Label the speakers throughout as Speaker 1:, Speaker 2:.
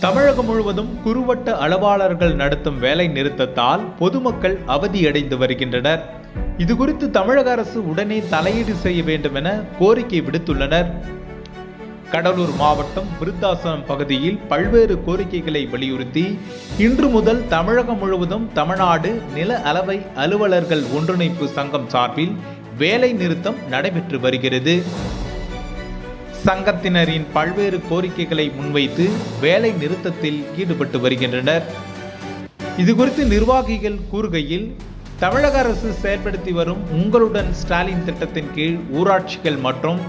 Speaker 1: தமிழகம் முழுவதும் குறுவட்ட அளவாளர்கள் நடத்தும் வேலை நிறுத்தத்தால் பொதுமக்கள் அவதியடைந்து வருகின்றனர். இது குறித்து தமிழக அரசு உடனே தலையீடு செய்ய வேண்டும் என கோரிக்கை விடுத்துள்ளனர். கடலூர் மாவட்டம் விருத்தாசனம் பகுதியில் பல்வேறு கோரிக்கைகளை வலியுறுத்தி இன்று முதல் தமிழகம் முழுவதும் தமிழ்நாடு நில அளவை அலுவலர்கள் ஒன்றிணைப்பு சங்கம் சார்பில் வேலை நிறுத்தம் நடைபெற்று வருகிறது. சங்கத்தினரின் பல்வேறு கோரிக்கைகளை முன்வைத்து வேலை நிறுத்தத்தில் ஈடுபட்டு வருகின்றனர். இதுகுறித்து நிர்வாகிகள் கூறுகையில் தமிழக அரசு செயல்படுத்தி வரும் உங்களுடன் ஸ்டாலின் திட்டத்தின் கீழ் ஊராட்சிகள் மற்றும்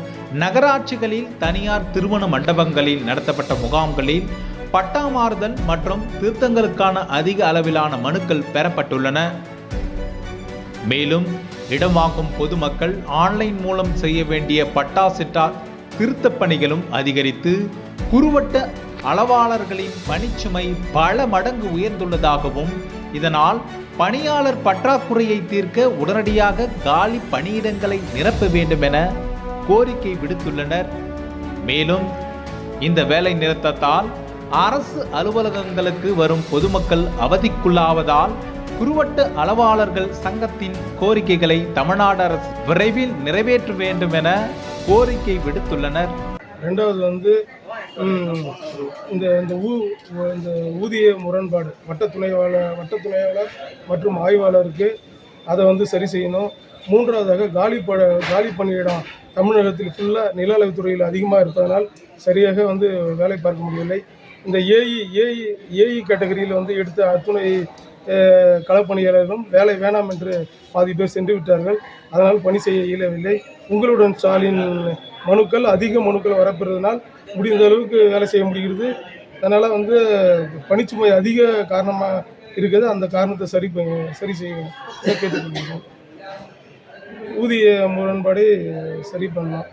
Speaker 1: நகராட்சிகளில் தனியார் திருமண மண்டபங்களில் நடத்தப்பட்ட முகாம்களில் பட்டா மாறுதல் மற்றும் திருத்தங்களுக்கான அதிக அளவிலான மனுக்கள் பெறப்பட்டுள்ளன. மேலும் இடம் வாங்கும் பொதுமக்கள் ஆன்லைன் மூலம் செய்ய வேண்டிய பட்டா சிட்டா திருத்தப் பணிகளும் அதிகரித்து குறுவட்ட அளவாளர்களின் பணிச்சுமை பல மடங்கு உயர்ந்துள்ளதாகவும் இதனால் பணியாளர் பற்றாக்குறையை தீர்க்க உடனடியாக காலி பணியிடங்களை நிரப்ப வேண்டும் என கோரிக்கை விடுத்துள்ளனர். மேலும் இந்த வேலை நிறுத்தத்தால் அரசு அலுவலகங்களுக்கு வரும் பொதுமக்கள் அவதிக்குள்ளாவதால் குறுவட்ட அளவாளர்கள் சங்கத்தின் கோரிக்கைகளை தமிழ்நாடு அரசு விரைவில் நிறைவேற்ற வேண்டும் என கோரிக்கை விடுத்துள்ளனர்.
Speaker 2: ரெண்டாவது வந்து இந்த இந்த ஊ இந்த ஊதிய முரண்பாடு வட்ட துணைவாளர் வட்ட துணையாளர் மற்றும் ஆய்வாளருக்கு அதை வந்து சரி செய்யணும். மூன்றாவதாக காலி ப காலி பணியிடம் தமிழகத்தில் ஃபுல்லாக நில அளவுத்துறையில் அதிகமாக இருப்பதனால் சரியாக வந்து வேலை பார்க்க முடியவில்லை. இந்த ஏஇ ஏஇ ஏஇ கேட்டகரியில் வந்து எடுத்த அத்துணை களப்பணியாளர்களும் வேலை வேணாம் என்று பாதி பேர் சென்று விட்டார்கள். அதனால் பணி செய்ய இயலவில்லை. உங்களுடன் ஸ்டாலின் மனுக்கள் அதிக மனுக்கள் வரப்பெறுவதனால் முடிந்த அளவுக்கு வேலை செய்ய முடிகிறது. அதனால் வந்து பணிச்சுமை அதிக காரணமாக இருக்குது அந்த காரணத்தை சரி ப- சரி செய்ய கேட்டுக்கொள்கிறோம். ஊதிய முரண்பாடை சரி பண்ணலாம்.